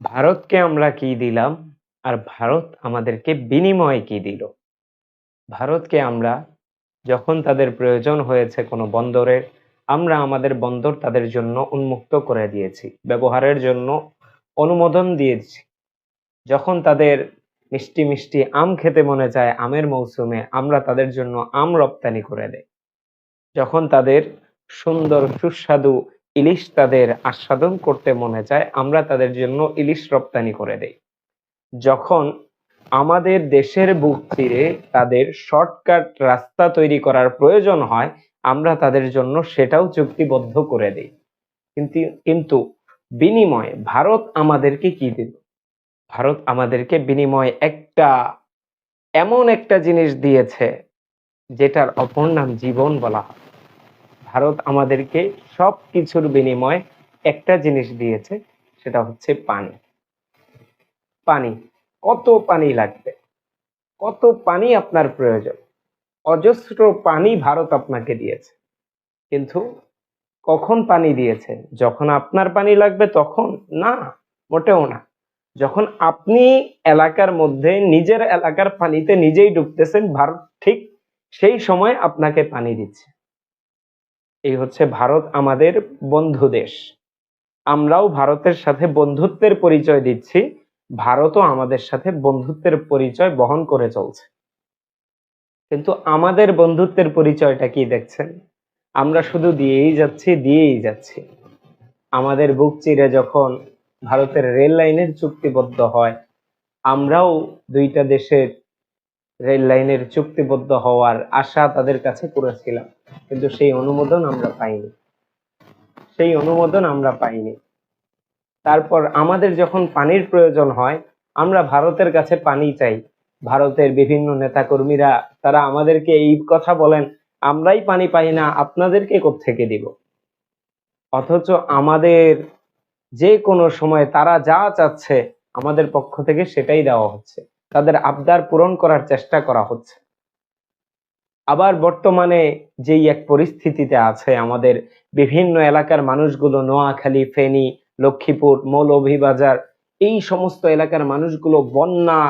ভারতকে আমরা কি দিলাম? আর ভারত আমাদেরকে বিনিময়ে কি দিল? ভারতকে আমরা যখন তাদের প্রয়োজন হয়েছে কোনো বন্দরের আমরা আমাদের বন্দর তাদের জন্য উন্মুক্ত করে দিয়েছি, ব্যবহারের জন্য অনুমোদন দিয়েছি। যখন তাদের মিষ্টি মিষ্টি আম খেতে মনে চায়, আমের মৌসুমে আমরা তাদের জন্য আম রপ্তানি করে দেই। যখন তাদের সুন্দর সুস্বাদু ইলিশ তাদের আস্বাদন করতে মনে চায়, আমরা তাদের জন্য ইলিশ রপ্তানি করে দেই। যখন আমাদের দেশের বুক চিরে তাদের শর্টকাট রাস্তা তৈরি করার প্রয়োজন হয়, আমরা তাদের জন্য সেটাও চুক্তিবদ্ধ করে দেই। কিন্তু কিন্তু বিনিময়ে ভারত আমাদেরকে কি দিল? ভারত আমাদেরকে বিনিময়ে একটা, এমন একটা জিনিস দিয়েছে, যেটার অপর নাম জীবন বলা হয়। ভারত আমাদেরকে সব কিছুর বিনিময়ে একটা জিনিস দিয়েছে, সেটা হচ্ছে পানি। পানি, কত পানি লাগবে? কত পানি আপনার প্রয়োজন? অজস্র পানি ভারত আপনাকে দিয়েছে। কিন্তু কখন পানি দিয়েছে? যখন আপনার পানি লাগবে তখন? না, মোটেও না। যখন আপনি এলাকার মধ্যে, নিজের এলাকার পানিতে নিজেই ডুবতেছেন, ভারত ঠিক সেই সময় আপনাকে পানি দিচ্ছে। এই হচ্ছে ভারত আমাদের বন্ধু দেশ। আমরাও ভারতের সাথে বন্ধুত্বের পরিচয় দিচ্ছি, ভারতও আমাদের সাথে বন্ধুত্বের পরিচয় বহন করে চলছে। কিন্তু আমাদের বন্ধুত্বের পরিচয়টা কি দেখছেন? আমরা শুধু দিয়েই যাচ্ছি দিয়েই যাচ্ছি। আমাদের বুক চিরে যখন ভারতের রেল লাইনের চুক্তিবদ্ধ হয়, আমরাও দুইটা দেশের রেল লাইনের চুক্তিবদ্ধ হওয়ার আশা তাদের কাছে করেছিলাম কিন্তু সেই অনুমোদন আমরা পাইনি। সেই অনুমোদন আমরা পাইনি। তারপর আমাদের যখন পানির প্রয়োজন হয়, আমরা ভারতের কাছে পানি চাই। ভারতের বিভিন্ন নেতাকর্মীরা, তারা আমাদেরকে এই কথা বলেন, আমরাই পানি পাই না, আপনাদেরকে থেকে দিব? অথচ আমাদের যে কোনো সময় তারা যা চাচ্ছে, আমাদের পক্ষ থেকে সেটাই দেওয়া হচ্ছে। তাদের আবদার পূরণ করার চেষ্টা করা হচ্ছে। আবার বর্তমানে যেই এক পরিস্থিতিতে আছে আমাদের বিভিন্ন এলাকার মানুষগুলো, নোয়াখালী, ফেনী, লক্ষ্মীপুর মৌলভীবাজার এই সমস্ত এলাকার মানুষগুলো বন্যা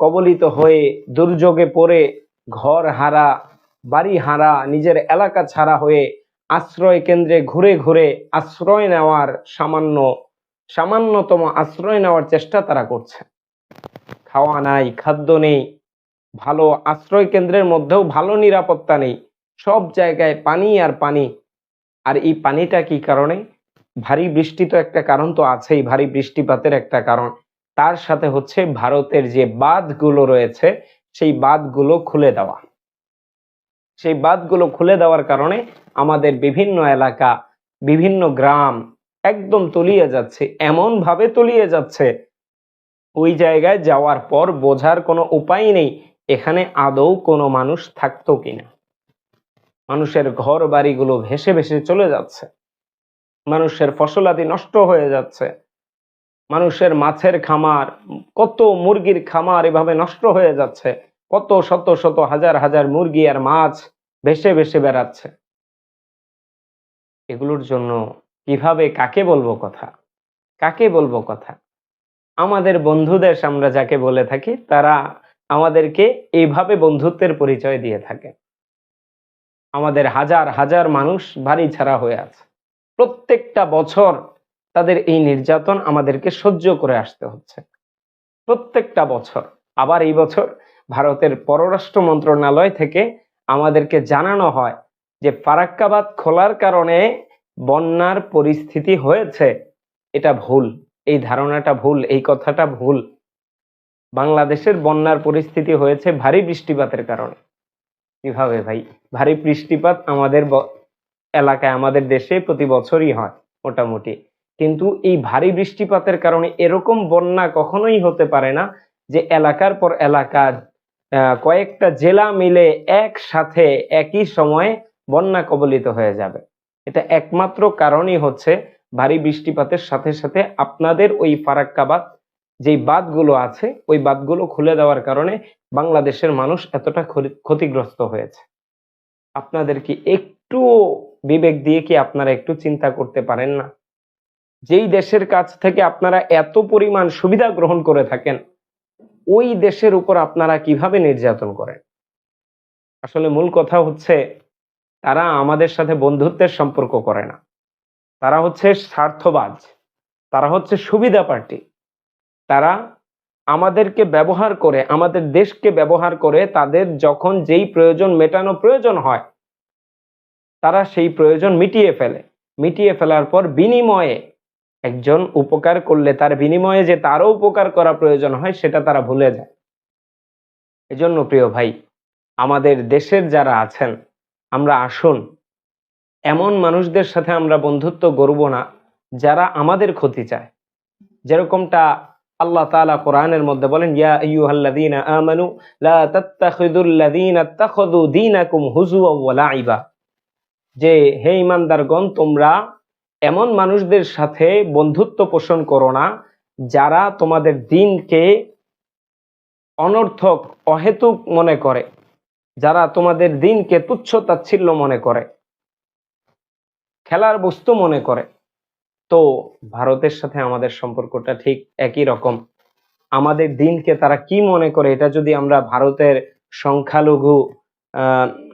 কবলিত হয়ে দুর্যোগে পড়ে, ঘর হারা, বাড়ি হারা, নিজের এলাকা ছাড়া হয়ে আশ্রয় কেন্দ্রে ঘুরে ঘুরে আশ্রয় নেওয়ার সামান্য, সামান্যতম আশ্রয় নেওয়ার চেষ্টা তারা করছে। খাওয়া নাই, খাদ্য নেই ভালো আশ্রয় কেন্দ্রের মধ্যেও ভালো নিরাপত্তা নেই। সব জায়গায় পানি আর পানি। আর এই পানিটা কি কারণে? ভারী বৃষ্টি তো একটা কারণ তো আছেই, ভারী বৃষ্টিপাতের একটা কারণ। তার সাথে হচ্ছে ভারতের যে বাঁধগুলো রয়েছে, সেই বাঁধগুলো খুলে দেওয়া। সেই বাঁধগুলো খুলে দেওয়ার কারণে আমাদের বিভিন্ন এলাকা, বিভিন্ন গ্রাম একদম তলিয়ে যাচ্ছে এমন ভাবে তলিয়ে যাচ্ছে। ওই জায়গায় যাওয়ার পর বোঝার কোনো উপায় নেই। এখানে আদৌ কোনো মানুষ থাকতো কিনা? মানুষের ঘর বাড়িগুলো ভেসে ভেসে চলে যাচ্ছে। মানুষের ফসলাদি নষ্ট হয়ে যাচ্ছে। মানুষের মাছের খামার, কত মুরগির খামার এভাবে নষ্ট হয়ে যাচ্ছে। কত শত শত হাজার হাজার মুরগি আর মাছ ভেসে ভেসে বেড়াচ্ছে। এগুলোর জন্য কীভাবে কাকে বলব কথা? কাকে বলব কথা? আমাদের বন্ধু দেশ আমরা যাকে বলে থাকি, তারা আমাদেরকে এইভাবে বন্ধুত্বের পরিচয় দিয়ে থাকে। আমাদের হাজার হাজার মানুষ বাড়ি ছাড়া হয়ে আছে। প্রত্যেকটা বছর তাদের এই নির্যাতন আমাদেরকে সহ্য করে আসতে হচ্ছে। প্রত্যেকটা বছর, আবার এই বছর ভারতের পররাষ্ট্র মন্ত্রণালয় থেকে আমাদেরকে জানানো হয় যে ফারাক্কাবাদ খোলার কারণে বন্যার পরিস্থিতি হয়েছে। এটা ভুল, এই ধারণাটা ভুল, এই কথাটা ভুল। বাংলাদেশের বন্যার পরিস্থিতি হয়েছে ভারী বৃষ্টিপাতের কারণে। কীভাবে ভাই, ভারী বৃষ্টিপাত আমাদের এলাকায়, আমাদের দেশে প্রতি বছরই হয় মোটামুটি। কিন্তু এই ভারী বৃষ্টিপাতের কারণে এরকম বন্যা কখনোই হতে পারে না যে এলাকার পর এলাকা কয়েকটা জেলা মিলে একসাথে একই সময়ে বন্যা কবলিত হয়ে যাবে। এটা একমাত্র কারণই হচ্ছে ভারী বৃষ্টিপাতের সাথে সাথে আপনাদের ওই ফারাক্কাবাদ যেই বাঁধগুলো আছে, ওই বাঁধগুলো খুলে দেওয়ার কারণে বাংলাদেশের মানুষ এতটা ক্ষতিগ্রস্ত হয়েছে। আপনাদের কি একটু বিবেক দিয়ে কি আপনারা একটু চিন্তা করতে পারেন না? যেই দেশের কাছ থেকে আপনারা এত পরিমাণ সুবিধা গ্রহণ করে থাকেন, ওই দেশের উপর আপনারা কীভাবে নির্যাতন করেন? আসলে মূল কথা হচ্ছে, তারা আমাদের সাথে বন্ধুত্বের সম্পর্ক করে না। তারা হচ্ছে স্বার্থবাজ। তারা হচ্ছে সুবিধা পার্টি। তারা আমাদেরকে ব্যবহার করে, আমাদের দেশকে ব্যবহার করে তাদের যখন যেই প্রয়োজন মেটানো প্রয়োজন হয়, তারা সেই প্রয়োজন মিটিয়ে ফেলে। মিটিয়ে ফেলার পর বিনিময়ে একজন উপকার করলে, তার বিনিময়ে যে তারও উপকার করা প্রয়োজন হয়, সেটা তারা ভুলে যায়। এজন্য প্রিয় ভাই, আমাদের দেশের যারা আছেন, আমরা আসুন, এমন মানুষদের সাথে আমরা বন্ধুত্ব গড়ব না যারা আমাদের ক্ষতি চায়। যেরকমটা আল্লাহ তাআলা কোরআনের মধ্যে বলেন, ইয়া যে, হে ইমানদারগণ তোমরা এমন মানুষদের সাথে বন্ধুত্ব পোষণ করো না, যারা তোমাদের দিনকে অনর্থক, অহেতুক মনে করে, যারা তোমাদের দিনকে তুচ্ছ তাচ্ছিল্য মনে করে, খেলার বস্তু মনে করে। তো ভারতের সাথে আমাদের সম্পর্কটা ঠিক একই রকম। আমাদের দিনকে তারা কি মনে করে, এটা যদি আমরা ভারতের সংখ্যালঘু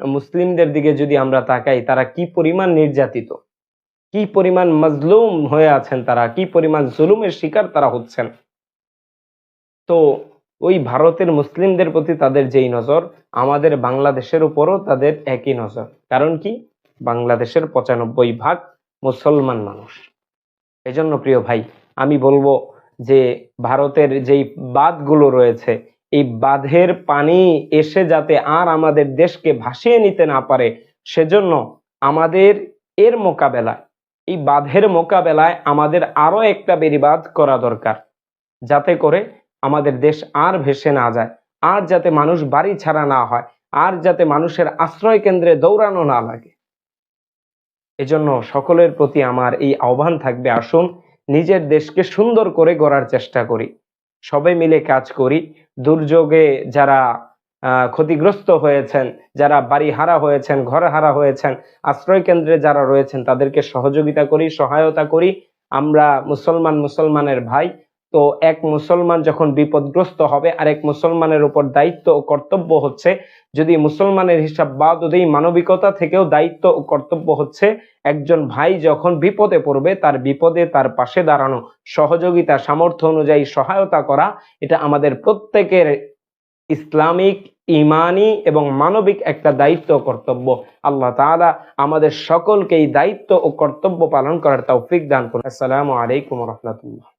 মুসলিমদের দিকে যদি আমরা তাকাই, তারা কি পরিমাণ নির্যাতিত? কি পরিমাণ মজলুম হয়ে আছেন তারা? কি পরিমাণ জুলুমের শিকার তারা হচ্ছেন? তো ওই ভারতের মুসলিমদের প্রতি তাদের যেই নজর, আমাদের বাংলাদেশের উপরও তাদের একই নজর। কারণ কি? বাংলাদেশের পঁচানব্বই ভাগ মুসলমান মানুষ। এজন্য প্রিয় ভাই, আমি বলব যে ভারতের যেই বাঁধগুলো রয়েছে, এই বাঁধের পানি এসে যাতে আর আমাদের দেশকে ভাসিয়ে নিতে না পারে, সেজন্য আমাদের এর মোকাবেলায় এই বাঁধের মোকাবেলায় আমাদের আরও একটা বেড়িবাঁধ করা দরকার, যাতে করে আমাদের দেশ আর ভেসে না যায়, আর যাতে মানুষ বাড়ি ছাড়া না হয়, আর যাতে মানুষের আশ্রয় কেন্দ্রে দৌড়ানো না লাগে। এজন্য সকলের প্রতি আমার এই আহ্বান থাকবে, আসুন নিজের দেশকে সুন্দর করে গড়ার চেষ্টা করি। সবাই মিলে কাজ করি। দুর্যোগে যারা ক্ষতিগ্রস্ত হয়েছেন, যারা বাড়ি হারা হয়েছেন ঘর হারা হয়েছেন, আশ্রয় কেন্দ্রে যারা রয়েছেন, তাদেরকে সহযোগিতা করি, সহায়তা করি। আমরা মুসলমান, মুসলমানের ভাই তো এক মুসলমান যখন বিপদগ্রস্ত হবে, আরেক মুসলমানের উপর দায়িত্ব ও কর্তব্য হচ্ছে, যদি মুসলমানের হিসাব বাদ দেই, মানবিকতা থেকেও দায়িত্ব ও কর্তব্য হচ্ছে, একজন ভাই যখন বিপদে পড়বে, তার বিপদে তার পাশে দাঁড়ানো, সহযোগিতা, সামর্থ্য অনুযায়ী সহায়তা করা, এটা আমাদের প্রত্যেকের ইসলামিক, ইমানি এবং মানবিক একটা দায়িত্ব কর্তব্য। আল্লাহ তাআলা আমাদের সকলকে এই দায়িত্ব ও কর্তব্য পালন করার তৌফিক দান করুন। আসসালামু আলাইকুম রহমতুল্লাহ।